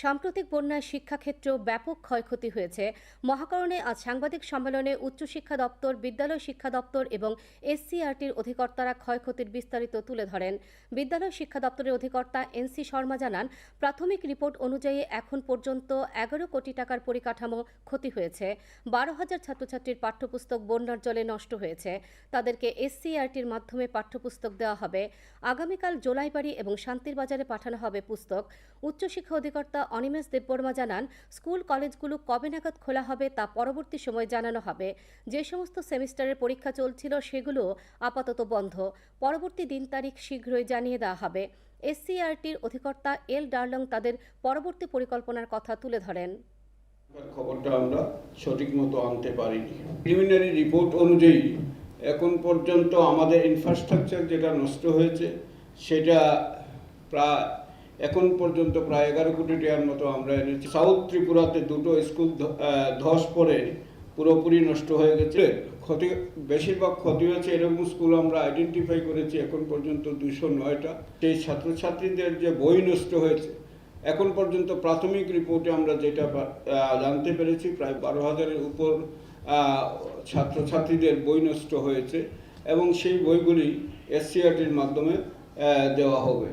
সাম্প্রতিক বন্যায় শিক্ষাক্ষেত্র ব্যাপক ক্ষয়ক্ষতি হয়েছে। মহাকরণে আজ সাংবাদিক সম্মেলনে উচ্চশিক্ষা দপ্তর, বিদ্যালয় শিক্ষা দপ্তর এবং এসসিআরটির অধিকর্তারা ক্ষয়ক্ষতির বিস্তারিত তুলে ধরেন। বিদ্যালয় শিক্ষা দপ্তরের অধিকর্তা এনসি শর্মা জানান, প্রাথমিক রিপোর্ট অনুযায়ী এখন পর্যন্ত এগারো কোটি টাকার পরিকাঠামো ক্ষতি হয়েছে। বারো হাজার ছাত্রছাত্রীর পাঠ্যপুস্তক বন্যার জলে নষ্ট হয়েছে। তাদেরকে এসসিআরটির মাধ্যমে পাঠ্যপুস্তক দেওয়া হবে। আগামীকাল জোলাইবাড়ি এবং শান্তির বাজারে পাঠানো হবে পুস্তক। উচ্চশিক্ষা অধিকর্তা অনিমেষ দেববর্মা জানান, স্কুল কলেজগুলো কবে নাগাদ খোলা হবে তা পরবর্তী সময় জানানো হবে। যে সমস্ত সেমিস্টারের পরীক্ষা চলছিল সেগুলো আপাতত বন্ধ। পরবর্তী দিন তারিখ শীঘ্রই জানিয়ে দেওয়া হবে। এসসিআরটির অধিকর্তা এল ডার্লং তাদের পরবর্তী পরিকল্পনার কথা তুলে ধরেন। খবরটা আমরা সঠিক মতো আনতে পারিনি। প্রিলিমিনারি রিপোর্ট অনুযায়ী এখন পর্যন্ত আমাদের ইনফ্রাস্ট্রাকচার যেটা নষ্ট হয়েছে, সেটা প্রায় এখন পর্যন্ত প্রায় এগারো কোটি টাকার মতো আমরা এনেছি। সাউথ ত্রিপুরাতে দুটো স্কুল ধস পড়ে, পুরোপুরি নষ্ট হয়ে গেছে। ক্ষতি, বেশিরভাগ ক্ষতি হয়েছে এরকম স্কুল আমরা আইডেন্টিফাই করেছি এখন পর্যন্ত দুশো নয়টা। সেই ছাত্রছাত্রীদের যে বই নষ্ট হয়েছে, এখন পর্যন্ত প্রাথমিক রিপোর্টে আমরা যেটা জানতে পেরেছি, প্রায় বারো হাজারের উপর ছাত্রছাত্রীদের বই নষ্ট হয়েছে এবং সেই বইগুলি এসসিআরটির মাধ্যমে দেওয়া হবে।